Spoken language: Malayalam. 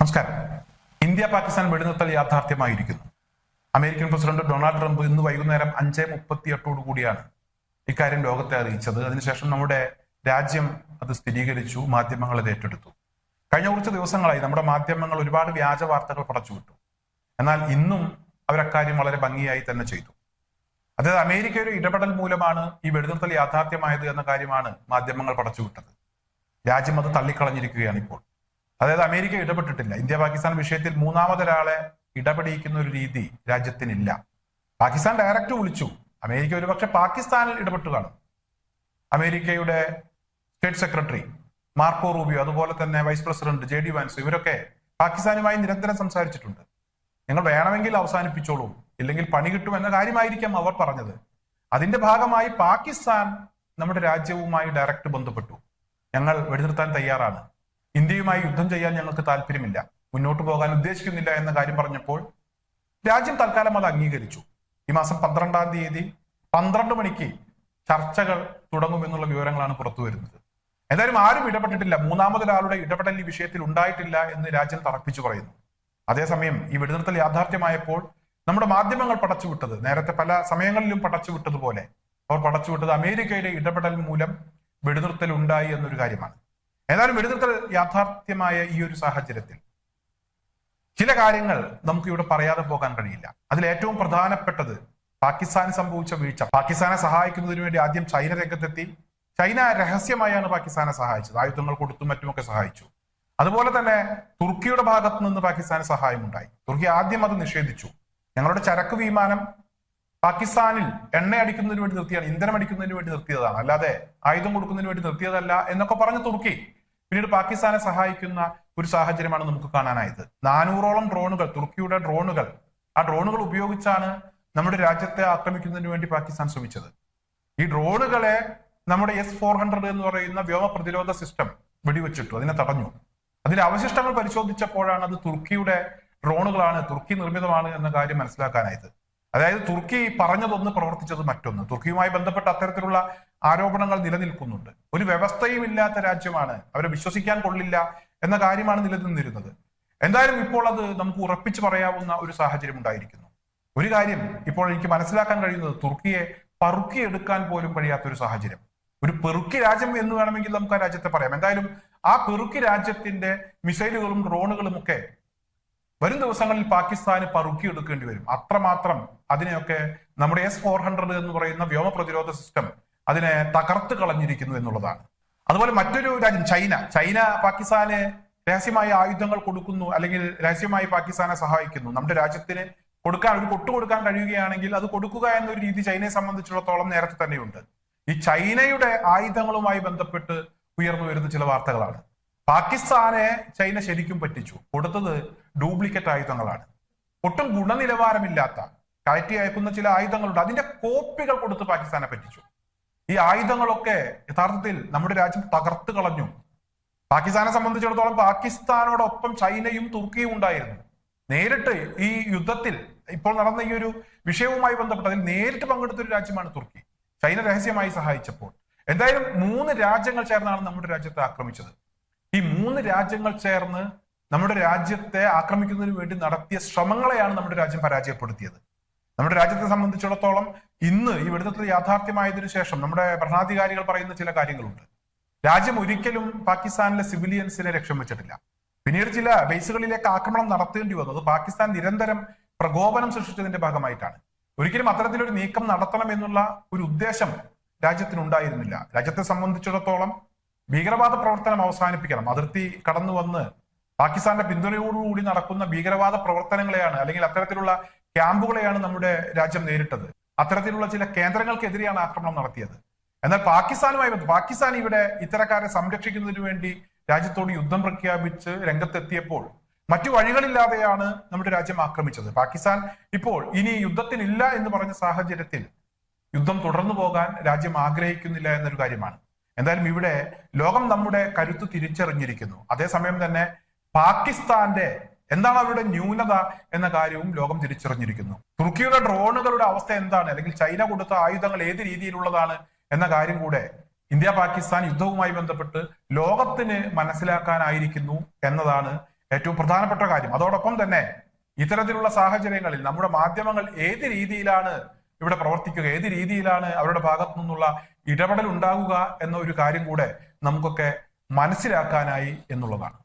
നമസ്കാരം. ഇന്ത്യ പാകിസ്ഥാൻ വെടിനിർത്തൽ യാഥാർത്ഥ്യമായിരിക്കുന്നു. അമേരിക്കൻ പ്രസിഡന്റ് ഡൊണാൾഡ് ട്രംപ് ഇന്ന് വൈകുന്നേരം അഞ്ച് മുപ്പത്തി എട്ടോടു കൂടിയാണ് ഇക്കാര്യം ലോകത്തെ അറിയിച്ചത്. അതിനുശേഷം നമ്മുടെ രാജ്യം അത് സ്ഥിരീകരിച്ചു മാധ്യമങ്ങൾ അത് ഏറ്റെടുത്തു. കഴിഞ്ഞ കുറച്ച് ദിവസങ്ങളായി നമ്മുടെ മാധ്യമങ്ങൾ ഒരുപാട് വ്യാജ വാർത്തകൾ പടച്ചുവിട്ടു. എന്നാൽ ഇന്നും അവരക്കാര്യം വളരെ ഭംഗിയായി തന്നെ ചെയ്തു. അതായത് അമേരിക്കയുടെ ഇടപെടൽ മൂലമാണ് ഈ വെടിനിർത്തൽ യാഥാർത്ഥ്യമായത് എന്ന കാര്യമാണ് മാധ്യമങ്ങൾ പടച്ചുവിട്ടത്. രാജ്യം അത് തള്ളിക്കളഞ്ഞിരിക്കുകയാണ് ഇപ്പോൾ. അതായത് അമേരിക്ക ഇടപെട്ടിട്ടില്ല. ഇന്ത്യ പാകിസ്ഥാൻ വിഷയത്തിൽ മൂന്നാമതൊരാളെ ഇടപെടിയിക്കുന്ന ഒരു രീതി രാജ്യത്തിനില്ല. പാകിസ്ഥാൻ ഡയറക്റ്റ് വിളിച്ചു. അമേരിക്ക ഒരുപക്ഷെ പാകിസ്ഥാനിൽ ഇടപെട്ടു കാണും. അമേരിക്കയുടെ സ്റ്റേറ്റ് സെക്രട്ടറി മാർക്കോ റൂബിയോ അതുപോലെ തന്നെ vice president J D Vance ഇവരൊക്കെ പാകിസ്ഥാനുമായി നിരന്തരം സംസാരിച്ചിട്ടുണ്ട്. നിങ്ങൾ വേണമെങ്കിൽ അവസാനിപ്പിച്ചോളൂ. ഇല്ലെങ്കിൽ പണി കിട്ടും എന്ന കാര്യമായിരിക്കാം അവർ പറഞ്ഞത്. അതിന്റെ ഭാഗമായി പാകിസ്ഥാൻ നമ്മുടെ രാജ്യവുമായി ഡയറക്റ്റ് ബന്ധപ്പെട്ടു. ഞങ്ങൾ വെടിനിർത്താൻ തയ്യാറാണ്. ഇന്ത്യയുമായി യുദ്ധം ചെയ്യാൻ ഞങ്ങൾക്ക് താല്പര്യമില്ല. മുന്നോട്ട് പോകാൻ ഉദ്ദേശിക്കുന്നില്ല എന്ന കാര്യം പറഞ്ഞപ്പോൾ രാജ്യം തൽക്കാലം അത് അംഗീകരിച്ചു. ഈ മാസം പന്ത്രണ്ടാം തീയതി പന്ത്രണ്ട് മണിക്ക് ചർച്ചകൾ തുടങ്ങുമെന്നുള്ള വിവരങ്ങളാണ് പുറത്തു വരുന്നത്. എന്തായാലും ആരും ഇടപെട്ടിട്ടില്ല. മൂന്നാമതൊരാളുടെ ഇടപെടൽ ഈ വിഷയത്തിൽ ഉണ്ടായിട്ടില്ല എന്ന് രാജ്യം തറപ്പിച്ചു പറയുന്നു. അതേസമയം ഈ വെടിനിർത്തൽ യാഥാർത്ഥ്യമായപ്പോൾ നമ്മുടെ മാധ്യമങ്ങൾ പടച്ചുവിട്ടത് നേരത്തെ പല സമയങ്ങളിലും പടച്ചുവിട്ടതുപോലെ അവർ പടച്ചുവിട്ടത് അമേരിക്കയുടെ ഇടപെടൽ മൂലം വെടിനിർത്തൽ ഉണ്ടായി എന്നൊരു കാര്യമാണ്. ഏതായാലും വെടിനിർത്തൽ യാഥാർത്ഥ്യമായ ഈ ഒരു സാഹചര്യത്തിൽ ചില കാര്യങ്ങൾ നമുക്ക് ഇവിടെ പറയാതെ പോകാൻ കഴിയില്ല. അതിൽ ഏറ്റവും പ്രധാനപ്പെട്ടത് പാകിസ്ഥാന് സംഭവിച്ച വീഴ്ച. പാകിസ്ഥാനെ സഹായിക്കുന്നതിന് വേണ്ടി ആദ്യം ചൈന രംഗത്തെത്തി. ചൈന രഹസ്യമായാണ് പാകിസ്ഥാനെ സഹായിച്ചത്. ആയുധങ്ങൾ കൊടുത്തും മറ്റുമൊക്കെ സഹായിച്ചു. അതുപോലെ തന്നെ തുർക്കിയുടെ ഭാഗത്ത് നിന്ന് പാകിസ്ഥാന് സഹായമുണ്ടായി. തുർക്കി ആദ്യം അത് നിഷേധിച്ചു. ഞങ്ങളുടെ ചരക്ക് വിമാനം പാകിസ്ഥാനിൽ എണ്ണ അടിക്കുന്നതിന് വേണ്ടി നിർത്തിയാണ് ഇന്ധനം അടിക്കുന്നതിന് വേണ്ടി നിർത്തിയതാണ്. അല്ലാതെ ആയുധം കൊടുക്കുന്നതിന് വേണ്ടി നിർത്തിയതല്ല എന്നൊക്കെ പറഞ്ഞ് തുർക്കി പിന്നീട് പാകിസ്ഥാനെ സഹായിക്കുന്ന ഒരു സാഹചര്യമാണ് നമുക്ക് കാണാനായത്. നാനൂറോളം ഡ്രോണുകൾ തുർക്കിയുടെ ഡ്രോണുകൾ. ആ ഡ്രോണുകൾ ഉപയോഗിച്ചാണ് നമ്മുടെ രാജ്യത്തെ ആക്രമിക്കുന്നതിന് വേണ്ടി പാകിസ്ഥാൻ ശ്രമിച്ചത്. ഈ ഡ്രോണുകളെ നമ്മുടെ എസ് ഫോർ ഹൺഡ്രഡ് എന്ന് പറയുന്ന വ്യോമ പ്രതിരോധ സിസ്റ്റം വെടിവെച്ചിട്ടു അതിനെ തടഞ്ഞു. അതിന്റെ അവശിഷ്ടങ്ങൾ പരിശോധിച്ചപ്പോഴാണ് അത് തുർക്കിയുടെ ഡ്രോണുകളാണ് തുർക്കി നിർമ്മിതമാണ് എന്ന കാര്യം മനസ്സിലാക്കാനായത്. അതായത് തുർക്കി പറഞ്ഞതൊന്ന് പ്രവർത്തിച്ചത് മറ്റൊന്ന്. തുർക്കിയുമായി ബന്ധപ്പെട്ട അത്തരത്തിലുള്ള ആരോപണങ്ങൾ നിലനിൽക്കുന്നുണ്ട്. ഒരു വ്യവസ്ഥയും ഇല്ലാത്ത രാജ്യമാണ്. അവരെ വിശ്വസിക്കാൻ കൊള്ളില്ല എന്ന കാര്യമാണ് നിലനിന്നിരുന്നത്. എന്തായാലും ഇപ്പോൾ അത് നമുക്ക് ഉറപ്പിച്ചു പറയാവുന്ന ഒരു സാഹചര്യം ഉണ്ടായിരിക്കുന്നു. ഒരു കാര്യം ഇപ്പോൾ എനിക്ക് മനസ്സിലാക്കാൻ കഴിയുന്നത് തുർക്കിയെ പറുക്കിയെടുക്കാൻ പോലും കഴിയാത്ത ഒരു സാഹചര്യം. ഒരു പെറുക്കി രാജ്യം എന്ന് വേണമെങ്കിൽ നമുക്ക് ആ രാജ്യത്തെ പറയാം. എന്തായാലും ആ പെറുക്കി രാജ്യത്തിന്റെ മിസൈലുകളും ഡ്രോണുകളും ഒക്കെ വരും ദിവസങ്ങളിൽ പാകിസ്ഥാന് പറുക്കിയെടുക്കേണ്ടി വരും. അത്രമാത്രം അതിനെയൊക്കെ നമ്മുടെ എസ് ഫോർ ഹൺഡ്രഡ് എന്ന് പറയുന്ന വ്യോമ പ്രതിരോധ സിസ്റ്റം അതിനെ തകർത്ത് കളഞ്ഞിരിക്കുന്നു എന്നുള്ളതാണ്. അതുപോലെ മറ്റൊരു രാജ്യം ചൈന. ചൈന പാകിസ്ഥാന് രഹസ്യമായി ആയുധങ്ങൾ കൊടുക്കുന്നു അല്ലെങ്കിൽ രഹസ്യമായി പാകിസ്ഥാനെ സഹായിക്കുന്നു. നമ്മുടെ രാജ്യത്തിന് കൊടുക്കാൻ ഒരു കൊട്ടു കൊടുക്കാൻ കഴിയുകയാണെങ്കിൽ അത് കൊടുക്കുക എന്നൊരു രീതി ചൈനയെ സംബന്ധിച്ചിടത്തോളം നേരത്തെ തന്നെയുണ്ട്. ഈ ചൈനയുടെ ആയുധങ്ങളുമായി ബന്ധപ്പെട്ട് ഉയർന്നു വരുന്ന ചില വാർത്തകളാണ്. പാകിസ്ഥാനെ ചൈന ശരിക്കും പറ്റിച്ചു. കൊടുത്തത് ഡ്യൂപ്ലിക്കേറ്റ് ആയുധങ്ങളാണ്. ഒട്ടും ഗുണനിലവാരമില്ലാത്ത കയറ്റി അയക്കുന്ന ചില ആയുധങ്ങളുണ്ട്. അതിന്റെ കോപ്പികൾ കൊടുത്ത് പാകിസ്ഥാനെ പറ്റിച്ചു. ഈ ആയുധങ്ങളൊക്കെ യഥാർത്ഥത്തിൽ നമ്മുടെ രാജ്യം തകർത്ത് കളഞ്ഞു. പാകിസ്ഥാനെ സംബന്ധിച്ചിടത്തോളം പാകിസ്ഥാനോടൊപ്പം ചൈനയും തുർക്കിയും ഉണ്ടായിരുന്നു. നേരിട്ട് ഈ യുദ്ധത്തിൽ ഇപ്പോൾ നടന്ന ഈ ഒരു വിഷയവുമായി ബന്ധപ്പെട്ട് അതിൽ നേരിട്ട് പങ്കെടുത്ത ഒരു രാജ്യമാണ് തുർക്കി. ചൈന രഹസ്യമായി സഹായിച്ചപ്പോൾ. എന്തായാലും മൂന്ന് രാജ്യങ്ങൾ ചേർന്നാണ് നമ്മുടെ രാജ്യത്തെ ആക്രമിച്ചത്. ഈ മൂന്ന് രാജ്യങ്ങൾ ചേർന്ന് നമ്മുടെ രാജ്യത്തെ ആക്രമിക്കുന്നതിന് വേണ്ടി നടത്തിയ ശ്രമങ്ങളെയാണ് നമ്മുടെ രാജ്യം പരാജയപ്പെടുത്തിയത്. നമ്മുടെ രാജ്യത്തെ സംബന്ധിച്ചിടത്തോളം ഇന്ന് ഈ വെടിനിർത്തൽ യാഥാർത്ഥ്യമായതിനു ശേഷം നമ്മുടെ ഭരണാധികാരികൾ പറയുന്ന ചില കാര്യങ്ങളുണ്ട്. രാജ്യം ഒരിക്കലും പാകിസ്ഥാനിലെ സിവിലിയൻസിനെ ലക്ഷ്യം വെച്ചിട്ടില്ല. പിന്നീട് ചില ബേസുകളിലേക്ക് ആക്രമണം നടത്തേണ്ടി വന്നു. അത് പാകിസ്ഥാൻ നിരന്തരം പ്രകോപനം സൃഷ്ടിച്ചതിന്റെ ഭാഗമായിട്ടാണ്. ഒരിക്കലും അത്തരത്തിലൊരു നീക്കം നടത്തണം എന്നുള്ള ഒരു ഉദ്ദേശം രാജ്യത്തിനുണ്ടായിരുന്നില്ല. രാജ്യത്തെ സംബന്ധിച്ചിടത്തോളം ഭീകരവാദ പ്രവർത്തനം അവസാനിപ്പിക്കണം. അതിർത്തി കടന്നു വന്ന് പാകിസ്ഥാന്റെ പിന്തുണയോടുകൂടി നടക്കുന്ന ഭീകരവാദ പ്രവർത്തനങ്ങളെയാണ് അല്ലെങ്കിൽ അത്തരത്തിലുള്ള ക്യാമ്പുകളെയാണ് നമ്മുടെ രാജ്യം നേരിട്ടത്. അത്തരത്തിലുള്ള ചില കേന്ദ്രങ്ങൾക്കെതിരെയാണ് ആക്രമണം നടത്തിയത്. എന്നാൽ പാകിസ്ഥാനുമായി ബന്ധം പാകിസ്ഥാൻ ഇവിടെ ഇത്തരക്കാരെ സംരക്ഷിക്കുന്നതിന് വേണ്ടി രാജ്യത്തോട് യുദ്ധം പ്രഖ്യാപിച്ച് രംഗത്തെത്തിയപ്പോൾ മറ്റു വഴികളില്ലാതെയാണ് നമ്മുടെ രാജ്യം ആക്രമിച്ചത്. പാകിസ്ഥാൻ ഇപ്പോൾ ഇനി യുദ്ധത്തിനില്ല എന്ന് പറഞ്ഞ സാഹചര്യത്തിൽ യുദ്ധം തുടർന്നു പോകാൻ രാജ്യം ആഗ്രഹിക്കുന്നില്ല എന്നൊരു കാര്യമാണ്. എന്തായാലും ഇവിടെ ലോകം നമ്മുടെ കരുത്ത് തിരിച്ചറിഞ്ഞിരിക്കുന്നു. അതേസമയം തന്നെ പാകിസ്ഥാന്റെ എന്താണ് അവരുടെ ന്യൂനത എന്ന കാര്യവും ലോകം തിരിച്ചറിഞ്ഞിരിക്കുന്നു. തുർക്കിയുടെ ഡ്രോണുകളുടെ അവസ്ഥ എന്താണ്? അല്ലെങ്കിൽ ചൈന കൊടുത്ത ആയുധങ്ങൾ ഏത് രീതിയിലുള്ളതാണ് എന്ന കാര്യം കൂടെ ഇന്ത്യ പാകിസ്ഥാൻ യുദ്ധവുമായി ബന്ധപ്പെട്ട് ലോകത്തിന് മനസ്സിലാക്കാനായിരിക്കുന്നു എന്നതാണ് ഏറ്റവും പ്രധാനപ്പെട്ട കാര്യം. അതോടൊപ്പം തന്നെ ഇത്തരത്തിലുള്ള സാഹചര്യങ്ങളിൽ നമ്മുടെ മാധ്യമങ്ങൾ ഏത് രീതിയിലാണ് ഇവിടെ പ്രവർത്തിക്കുക. ഏത് രീതിയിലാണ് അവരുടെ ഭാഗത്തു നിന്നുള്ള ഇടപെടൽ ഉണ്ടാകുക എന്ന ഒരു കാര്യം കൂടെ നമുക്കൊക്കെ മനസ്സിലാക്കാനായി എന്നുള്ളതാണ്.